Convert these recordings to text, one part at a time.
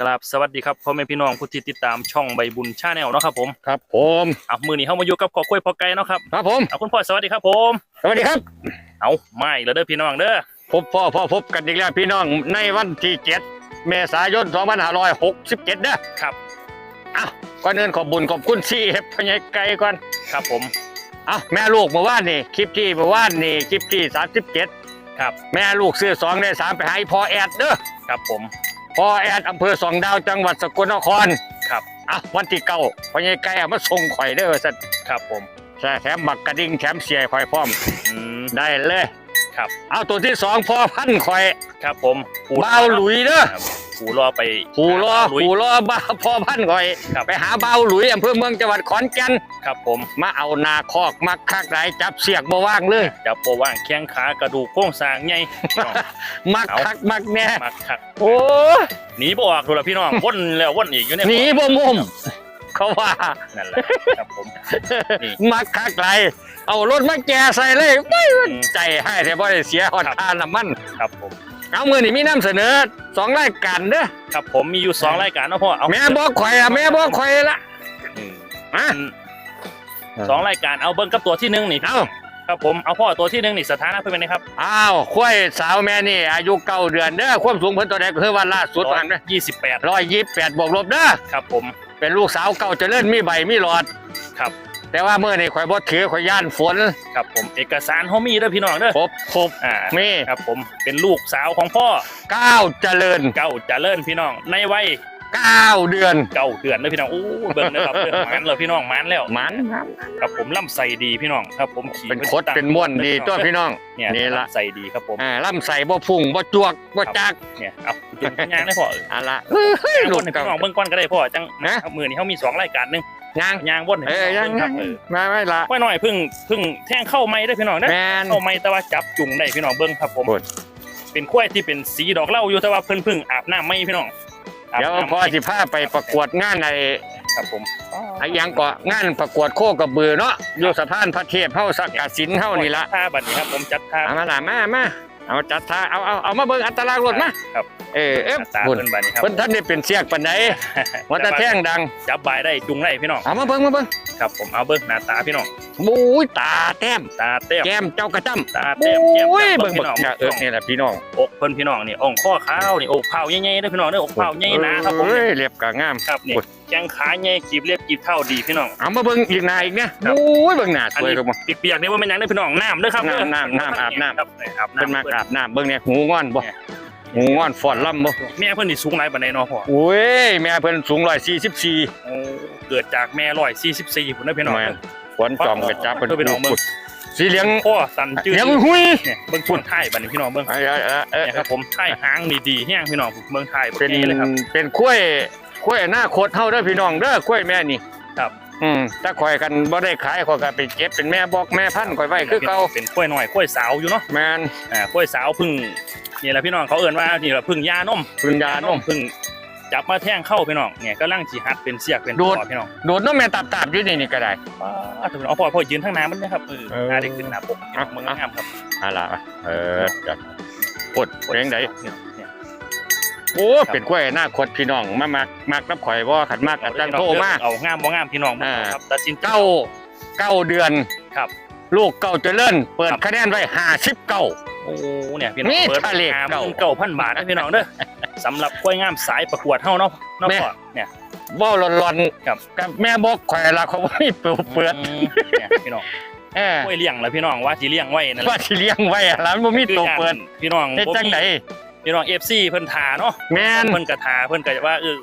กราบสวัสดีครับพ่อแม่พี่น้องผู้ที่ติดตามช่องใบบุญชาแนลเนาะครับผมครับผมเอามือนี้เข้ามาอยู่กับขอคุยพอไก่เนาะครับครับผมเอาคุณพ่อสวัสดีครับผมสวัสดีครับ เอาไม่แล้วเด้อพี่น้องเด้อพบพ่อพ่อพบกันอีกแล้วพี่น้องในวันที่เจ็ดเมษายน2567เด้อครับอะก่อนอื่นขอบบุญขอบคุณซีเฮฟพญายไก่ก่อนครับผมอะแม่ลูกเมื่อวานนี่คลิปที่เมื่อวานนี่คลิปที่37ครับแม่ลูกซื้อสองได้สามไปให้พ่อแอดเด้อครับผม พ่อแอดอำเภอสองดาวจังหวัดสกลนครครับอะวันที่เก้าพญายไก่เอามาส่งข่อยเด้อสัตว์ครับผมแถมบักกระดิ่งแถมเสียข่อยพร้อม อืม ได้เลยครับ เอาตัวที่สองพ่อพันธุ์ข่อยครับผมปู่เบาวหลุยเด้อ ครับ ปู่รอไปผู้รอหลุยผู้รอบ้าพ่อพันธุ์ข่อยครับไปหาเบาวหลุยอำเภอเมืองจังหวัดขอนแก่นครับผมมาเอานาคอกมาคักไหลจับเสียกบ่ว่างเลยจับโปว่างแข้งขากระดูกโค้งสร้างใหญ่พี่น้องมักเอาคักมักแน่มักคักโอ้ยหนีบ่ออกถูกแล้วพี่น้องวนแล้ววนอีกอยู่เนี่ยหนีบ่มุมเขาว่านั่นแหละครับผมนี่มักคักไหลเอารถมาแกใส่เลยไม่ใจให้แต่บ่ได้เสียหอดครับค่าน้ำมันครับผม เอามือนี่มีน้ำเสนอสองรายการเด้อครับผมมีอยู่สองรายการเนาะพ่อเอาแม่บอกข่อยอะแม่บอกข่อยละอืมอะสองรายการเอาเบิ้งกับตัวที่หนึ่งนี่เอาครับผมเอาพ่อตัวที่หนึ่งนี่สถานะเพื่อนเป็นไงครับอ้าวข้อยสาวแม่นี่ อายุเก้าเดือนเด้อความสูงเพิ่นตัวใดก็คือว่าล่าสุดว่าหั่นเด้อยี่สิบแปดร้อยยี่สิบแปดบวกลบเด้อครับผมเป็นลูกสาวเก่าเจริญมีใบมีหลอดครับ แต่ว่าเมื่อนี่ข่อยบ่ถือข่อยย่านฝน ครับผมเอกสารเขามีเด้อพี่น้องเด้อครบครบอ่ามีครับผมเป็นลูกสาวของพ่อเก้าเจริญเก้าเจริญพี่น้องในวัยเก้าเดือนเก้าเดือนเด้อพี่น้องโอ้เบิ้งนะครับเบิ้งมันเลยพี่น้องมันแล้วมันครับผมล่ำใส่ดีพี่น้องครับผมขี่เป็นคดเป็นม่วนดีตัวพี่น้องเนี่ยนี่ละล่ำใส่ดีครับผมอ่าล่ำใส่บ่พุ่งบ่จวกบ่จักเนี่ยเอาจุดยางได้พ่อเอออะละเฮ้ยยางลูวกนให้เก่าพี่น้องเบิ้งก้อนก็ได้พ่อจังนะเอามือนี่เขามีสองรายการหนึง ยังยางวนให้เอ้ยพี่ยัน้องงเบิ่งครับเออมาไม่ละ ว่าหน่อยเพึ่งเพึ่งแท่งเข้าไม้ได้อพี่น้องเด้อแมน เข้าไม้แต่ว่าจับจุงได้พี่น้องเบิ้งครับผม โอ้ย เป็นกล้วยที่เป็นสีดอกเหล้าอยู่แต่ว่าเพิ่นเพึ่งอาบน้ำไม่พี่น้องอาบเดี๋ยวน้ำพอสิพาไปประกวดงานในครับผมไอ้หยังก็งานประกวดโคกระบือเนาะอยู่สะพานพระเทพเฮาสักกสินเฮานี่ละท่าบัดนี้ครับผมจัดท่า เอามาล่ะมามาเอาจัดท่าเอาเอาเอามาเบิ่งอัตลักษณ์รถมาครับ เออเอ๊ะตาพุ่นเพิ่นบัดนี้ครับเพิ่นท่านได้เป็นเสียกปานใดว่าแต่แท่งดังจับบายได้จุงได้พี่น้องเอามาเบิ่งมาเบิ่งครับผมเอาเบิ้งหน้าตาพี่น้องบู๊ยตาแต้มตาเต้มแก้มเจ้ากระจ้ำตาเต้มแก้มโอ้ยจ้ำเบิ่งพี่เบิ่งน้องเนี่ยเออนี่แหละพี่น้องอกเพิ่นพี่น้องนี่อ่องข้อขาวนี่อกเผาใหญ่ๆเด้อพี่น้องเด้ออกเผาใหญ่หนะครับผมเอ้ยเรียบกะงามครับนี่โอ้ยแข้งขาใหญ่กีบเรียบกีบเท่าดีพี่น้องเอามาเบิ่งอีกหน้าอีกเนี่ยครับโอ้ยเบิ่งหน้าสอันวยนี้ลงมาเปียกๆนี่ว่าเป็นหยังเด้อพี่น้องน้ำเด้อครับน้ำน้ำน้ำอาบน้ำครับนี่อาบเพิ่นน้ำมาเพิ่นกราบหน้าเบิ่งเนี่ยหูงอนบ่เนี่ย หูงอนฟ้อนล่ำบ่แม่เพิ่นนี่สูงหลายปานใดเนาะพ่อโอ้ยแม่เพิ่นสูง144โอ้เกิดจากแม่ร้อยสี่สิบสี่พุ่นเด้อพี่น้องแม่นขวัญจอมกระจับเพิ่นพี่น้องเบิ่งสีเหลืองพ่อสันจืดเหลืองหุยเนี่ยเบิ่งช่วงท้ายบัดนี้พี่น้องเบิ่งเอ้ยเอ้ยเอ้ยเอ้ยเนี่ยครับผมท้ายหางนี่ดีแฮงพี่น้องเบิ่งท้ายบ่เป็นดีเลยครับเป็นกล้วยกล้วยหน้าโคตรเฮาเด้อพี่น้องเด้อกล้วยแม่นี่ครับอืมถ้าข่อยกันบ่ได้ขายข่อยก็ไปเก็บเป็นแม่บอกแม่พันธุ์ข่อยไว้คือเก่าเป็นกล้วยน้อยกล้วยสาวอยู่เนาะแม่นอ่ากล้วยสาวเพึ่ง นี่แหละพี่น้องเขาเอิ้นว่านี่แหละพึ่งยานมพึ่งยานมเพึ่งจับมาแท่งเข้าพี่น้องเนี่ยกำลังสิหัดเป็นเสียกเป็นดูดต่อพี่น้องโดดน้ำแม่ตับๆอยู่นี่นี่ก็ได้อ้าวถึงเอาพ่อพ่อยืนทั้งน้ำมันนะครับเออเออหน้าเด็กขึ้นหน้าปกอะมึงงามครับอะล่ะเออจัดปดเพลงใดเนี่ยเนี่ยโอ้เป็นกล้วยหน้าโคตรพี่น้องมามักมักกับข่อยบ่ขันมักอาจารย์โทรมาเอางามบ่งามพี่น้องบ่อ่าเอาครับตัดสินใจเก้าเก้าเดือนครับ ลูกเก้าเจริญเปิดครับคะแนนไว้ห้าสิบเก้า โอ้เนี่ยพี่น้องนี่เปิดทะเลหาเก่าหมื่นเก้าพันบาทนะพี่น้องเด้อสำหรับกล้วยงามสายประกวดเฮาเนาะเนาะแม่พ่อเนี่ยบ่หลอนครับๆกับแม่บอกข่อยละเขาไม่เปิดเปิดอืมเนี่ยพี่น้องเออกล้วยเลี้ยงแล้วพี่น้องว่าสิเลี้ยงไว้นั่นแหว่าละสิเลี้ยงไว้อะแล้วมันบ่มีตัวเปิดพี่น้องเฮ็ดจังไดพี่น้อง FC เพิ่นทาเนาะแม่นเพิ่นก็ทาเพิ่นก็ว่าเออ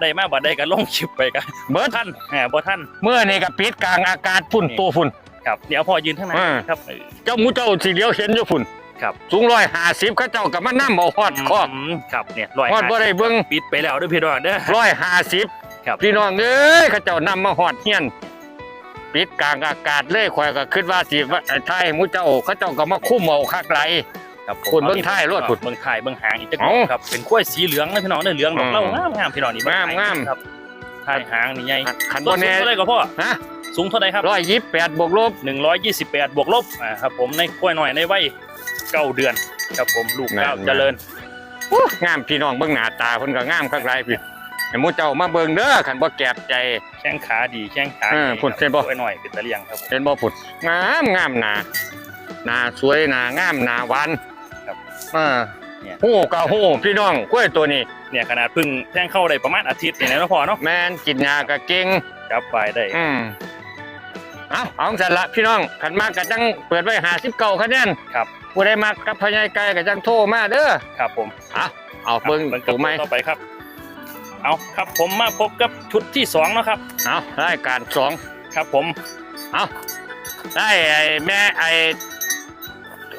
ได้มาบ่ได้ก็ลงคลิปไปกันเบิดท่านแหมบ่ท่านเมื่อนี่ก็ปิดกลางอากาศฝุ่นตัวฝุ่นครับเดี๋ยวพ่อยืนข้างหน้าอ่าครับเออเจ้าหมูเจ้าสีเลี้ยวเห็นอยู่ฝุ่น ครับสูงร้อยห้าสิบเขาเจ้ากับมานั่เอาฮอดคอกมครับเนี่ยร้อยฮอดบ่ได้เบิ่งปิดไปแล้วเด้อพี่น้องเด้อร้อยห้าสิบครับพี่น้องเอ้ยเขาเจ้านำมาฮอดเฮียนปิดกลางอากาศเลยข่อยก็คิดว่าสิว่าไอ้ท้ายหมูเจ้าเขาเจ้าก็มาคุ้มเอาคักไหลครับผมคุณเบิ่งท้ายรถคุณเบิ่งท้ายเบิ่งหางอีกจักเอ้าครับเป็นกล้วยสีเหลืองนะพี่น้องเด้อเหลืองดอกเหล้าอืมงามงามพี่น้องนี่เบิ่งามท้ยงามครับท้ายหางนี่ใหญ่ขันต้บ่นสูแน่งเท่าไหร่ก็พ่อฮะสูงเท่าไหร่ครับ ร้อยยี่สิบแปดบวกลบ 128 บวกลบอ่าครับผมในกล้วยน้อยในวัย เก้าเดือนครับผมลูกเก้าเจริญอู้งามพี่น้องเบิ่งหน้าตาเพิ่นก็งามคักไหลพี่ให้หมูเจ้ามาเบิ่งเด้อคันบ่แก็บใจ แข้งขาดีแข้งขาเออดีพุ่นเห็นบ่ไว้หน่อยเป็นตะเลียงครับผม เป็นบ่ผุดงามงามหนาหนาสวยหนางามหนาหวานครับเออเนี่ยฮู้ก็ฮู้พี่น้องกล้วยตัวนี้เนี่ยขนาดเพิ่งแท่งเข้าได้ประมาณอาทิตย์เนี่ยนะเนาะพ่อเนาะแม่นกินยาก็เก่งจับไปได้ อืม เอาเอาจันละพี่น้องขันมากก็จังเปิดไว้59คะแนนครับผู้ใดมักกับพญายไก่ก็จังโทรมาเด้อครับผมเอาเอาเบิ่งครับถูกไหมต่อไปครับ เอาครับผมมาพบกับชุดที่สองเนาะครับเอารายการสองครับผมเอาได้ไอ้แม่ไอ้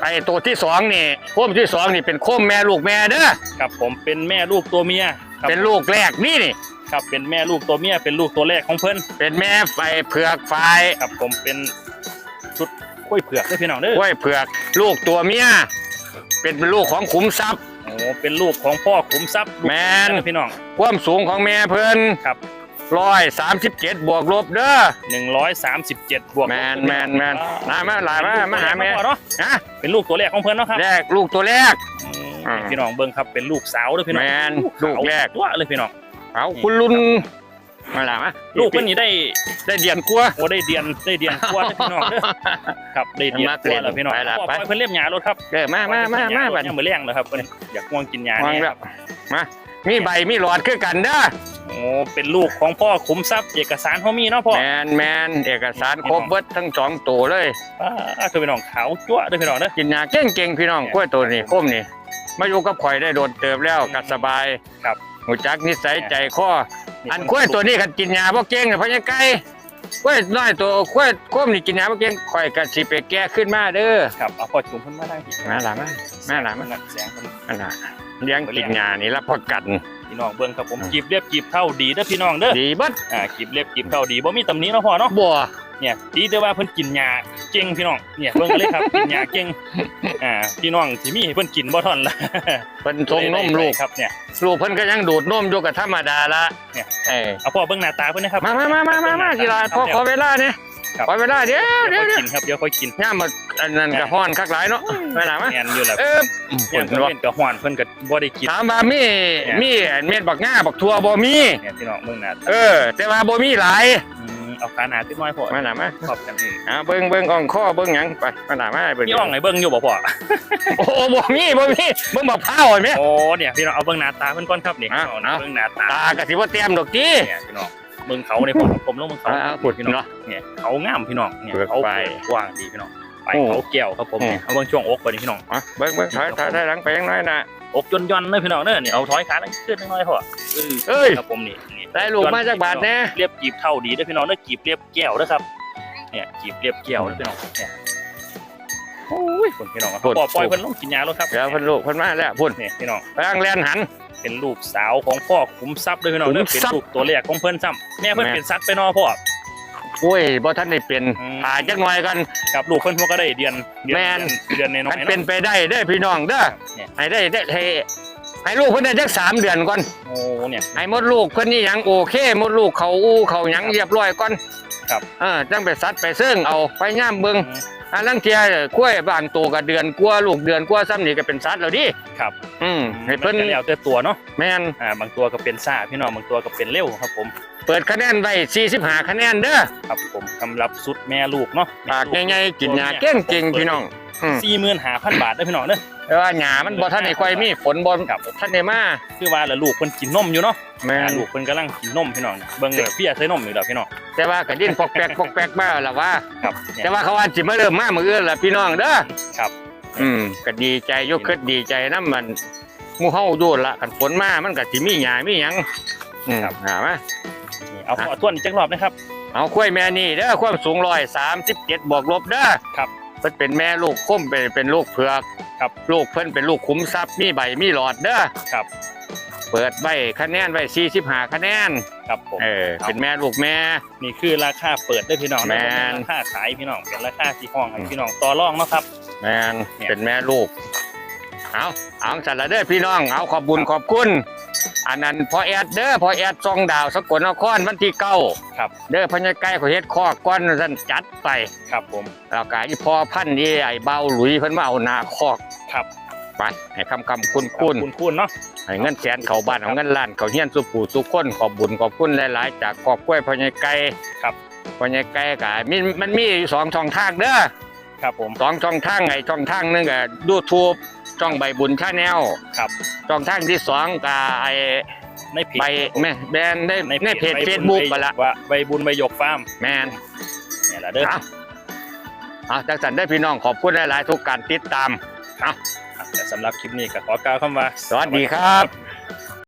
ไอ้ตัวที่สองนี่โคมที่สองนี่เป็นโคมแม่ลูกแม่เด้อครับผมเป็นแม่ลูกตัวเมียครับเป็นลูกแรกนี่นี่ ครับเป็นแม่ลูกตัวเมียเป็นลูกตัวแรกของเพิ่นเป็นแม่ไฟเผือกไฟครับผมเป็นชุดกล้วยเผือกด้วยพี่น้องเด้อกล้วยเผือก ลูกตัวเมียเป็นลูกของขุมทรัพย์ โอ้เป็นลูกของพ่อขุมทรัพย์แม่นพี่น้อง ความสูงของแม่เพิ่นครับ ร้อยสามสิบเจ็ดบวกลบเด้อหนึ่งร้อยสามสิบเจ็ดบวกแมนแมนแมนมามาหลายมามาหาแม่เนาะฮะเป็นลูกตัวแรกของเพิ่นเนาะครับแรกลูกตัวแรก อืมอ่าพี่น้องเบิ่งครับเป็นลูกสาวด้วยพี่น้องแมนลูกแรก ตัวเลยพี่น้อง เอาคุณลุนมาหลามาลูกเพิ่นนี่ได้ได้เดียนกลัวโอ้ได้เดียนได้เดียนกว่าเด้อพี่น้องเด้อครับได้เดียนมากว่าแล้วพี่น้องไปละพ่อไปปล่อยเพิ่นเล่มหญ้ารถครับเด้อมามามามาบัดยังมือเลี้ยงเลยครับเพิ่นอยากง่วงกินยาวังเนี่ยแล้ควรับมามีใบมีหลอดคือกันเด้อโอ้เป็นลูกของพ่อขุมทรัพย์เอกสารเขามีเนาะพ่อแมนแมนเอกสารครบเบิดทั้งสองตัวเลยอ่าคือพี่น้องขาวจั่วเด้อพี่น้องเด้อกินยาเก่งเก่งๆพี่น้องกล้วยตัวนี้โคมนี่มาอยู่กับข่อยได้โดนเติบแล้วกัสบายครับ หูจักนิสัยใจคออันกล้วยตัวนี้กันกินยาบ่เก่งเนี่ยเพราะยังไก่กล้วยน้อยตัวกล้วยโคมนี่กินยาบ่เก่งข่อยก็สิไปแก้ขึ้นมาเด้อครับเอาพ่อจุ่มเพิ่นมาได้พี่มาหล่ะมามาหล่ะมานักแสงเพิ่นอันน่ะเลี้ยงกินยานี่รับประกันพี่น้องเบิ่งครับผมกีบเรียบกีบเท่าดีเด้อพี่น้องเด้อดีเบัดอ่ากีบเรียบกีบเท่าดีบ่มีตำหนิเนาะพ่อเนาะบ่ เนี่ยดีแต่ว่าเพิ่นกินยาเก่งพี่น้องเนี่ยเบิ่งกันเลยครับกินยาเก่งอ่าพี่น้องสิมีให้เพิ่นกินบ่ทันละเพิ่นทรงนมลูกครับเนี่ยลูกเพิ่นก็ยังดูดนมอยู่กับธรรมดาละเนี่ยเออเอาพ่อเบิ่งหน้าตาเพิ่นนะครับมามามามามามากีฬาพอขอเวลาเนี่ยครับขอเวลาเดี๋ยวเดี๋เดี๋ยยววค่อยเดี๋ยวกินครับเดี๋ยวค่อยกินย่ามมาอันนั้นก็ฮ้อนคักหลายเนาะเวลามาแม่นอยู่แหละเออเนี่ยเพิ่นเพิ่นว่าเล่นกับฮวนเพิ่นก็บ่ได้กินถามว่ามีเนี่ยมีเม็ดบักง่าบักทั่วบ่มีเนี่ยพี่น้องเบิ่งหน้าตาเออแต่ว่าบ่มีหลายม เอาขาหนาติดน้อยพอมาหนามาขอบกันเองอ่าเบิ่งเบิ่งอ่องข้อเบิ่งหยังไปมาหนามาเบิ่งมีอ่องให้เบิ่งอยู่บ่พ่อโอ้บ่มีบ่มีเบิ่งบักพร้าวเห็นไหมโอ้เนี่ยพี่น้องเอาเบิ่งหน้าตาเพิ่นก่อนครับนี่เอาเอาเบิ่งหน้าตาตาก็สิบ่เตรียมดอกติเนี่ยพี่น้องเบิ่งเขาเนี่ยผมผมลงเบิ่งเขาขุดพี่น้องเนี่ยเขางามพี่น้องเนี่ยเขาไฟกว้างดีพี่น้องไปเขาแก้วครับผมเนี่ยเอาเบิ่งช่วงอกก่อนนี่พี่น้องอะเบิ่งเบิ่งถอยถอยถอยหลังไปยังน้อยนะอกย่นย่อนเลยพี่น้องเนี่ยเอาถอยขาขึ้นน้อยพ่อเอ้ยครับผมนี่ ได้ลูกมาจากบาทแน่เรียบกีบเท่าดีเด้อพี่น้องเด้อกีบเรียบแก้วเด้อครับ เนี่ยกีบเรียบแก้วเด้อพี่น้องเนี่ยโอ้ยคนพี่น้องครับพุ่นปล่อยปล่อยเพิ่นลงกินยาแล้วครับเดี๋ยวเพิ่นลูกเพิ่นมาแล้วพุ่นเนี่ยพี่น้องไปทางแลนหันเป็นลูกสาวของพ่อขุมทรัพย์เด้อพี่น้องเด้อขุเป็นมทรัพย์ลูกตัวแรกของเพิ่นซ้ำแม่เพิ่นแม่เป็นสัตว์ไปเนอพ่อโอ้ยบ่ทันได้เป็นอืมถ่ายจักหน่อยกันกับลูกเพิ่นพวกก็ได้เดือนเดือแม่นเดือนในน้อมันยๆเป็นเนาะไปได้เด้อพี่น้องเด้อเนี่ยให้ได้ได้ให้ ให้ลูกเพิ่นได้จักสามเดือนก่อนโอ้เนี่ยให้หมดลูกเพิ่นนี่หยังโอเคหมดลูกเขาอู้เขาหยังเรียบร้อยก่อนครับเออจังไปซัดไปเซิ่งเอาไปย่ามเบิ่งอันลังเทียกล้วยบางตัวก็เดือนกว่าลูกเดือนกว่าซ้ำนี่ก็เป็นสัตว์แล้วดิครับ อืมให้เพิ่นมัก็แล้วแต่ตัวเนาะแม่นอ่าบางตัวก็เป็นซ่าพี่น้องบางตัวก็เป็นเร็วครับผม เปิดคะแนนไว้45คะแนนเด้อครับผมสำหรับสุดแม่ลูกเนาะปากง่ายๆกินยาเก่งๆพี่น้อง อืม สี่หมื่นห้าพันบาทได้อพี่น้องเด้อแต่ว่าหญ้ามันบ่ทันได้ค่อยมีฝนบ่ครับ ทันได้มาคือว่าแล้วลูกเพิ่นกินนมอยู่เนาะแม่อ่านลูกเพิ่นกำลังกินนมพี่น้องเบิ่งเลยเฟียใส่นมอยู่แล้วพี่น้อง แต่ว่าก็ดิ้นปอกแปกปอกแปกมาแล้วล่ะว่า ครับเนี่ย แต่ว่าเขาว่าสิมาเริ่มมามื้ออื่นล่ะพี่น้องเด้อครับ อืมก็ดีใจยกขึ้นดีใจนำมันหมู่เฮาโยนละคันฝนมามันก็สิมีหญ้ามีหยังอืมครับ หามา นี่เอาเอาทวนอีกจักรอบนะครับ เอากล้วยแม่นี่เด้อความสูง137บวกลบเด้อครับ เพิ่นเป็นแม่ลูกค้มเป็นเป็นลูกเผือกครับลูกเพิ่นเป็นลูกขุมทรัพย์มีใบมีหลอดเด้อครับ เปิดไว้คะแนนไว้45คะแนนครับผมเออเป็นแม่ลูกแม่ นี่คือราคาเปิดได้อพี่น้องแม่นราคาขายพี่น้องเป็นราคาที่ห้องให้พี่น้องต่อรองเนาะครับแม่นเนี่ยเป็นแม่ลูกเอาเอาจัดละเด้อพี่น้องเอาขอบบุญขอบคุณ อันนั้นพอแอดเด้อพอแอดซองดาวสกลนครวันที่เก้าครับ เด้อพญาไก่ขอเฮ็ดข้อก้อนสั่นจัดไปครับผมแล้วก็อีพอพันธุ์นี่ไอ้เบาหลุยเพิ่นมาเอาหน้าคอกครับไปให้คำคำคุณคุณคุณคุณเนาะให้เงินแสนเขาบ้านเอาเงินล้านเขาเฮียนสุผู้สุคนขอบบุญขอบคุณหลายๆ จากกอบกล้วยพ่อใหญ่ไก่ครับพ่อใหญ่ไก่ก็มีมันมีอยู่สองช่องทางเด้อ ครับผมสองช่องทางไอ้ช่องทางหนึงก็ยูทูบช่องใบบุญชาแนลครับ ช่องทางที่สองก็ไอ้ในเพจใบแม่แบนได้ในเพจเฟซบุ๊กไปละว่าใบบุญใบหยกฟาร์มแมน เนี่ยแหละเด้อ เอาเอาจังสันได้อพี่น้องขอบคุณหลาย ๆ ทุกการติดตามแต่สำหรับคลิปนี้ก็ขอกล่าวคำว่า สวัสดีครับ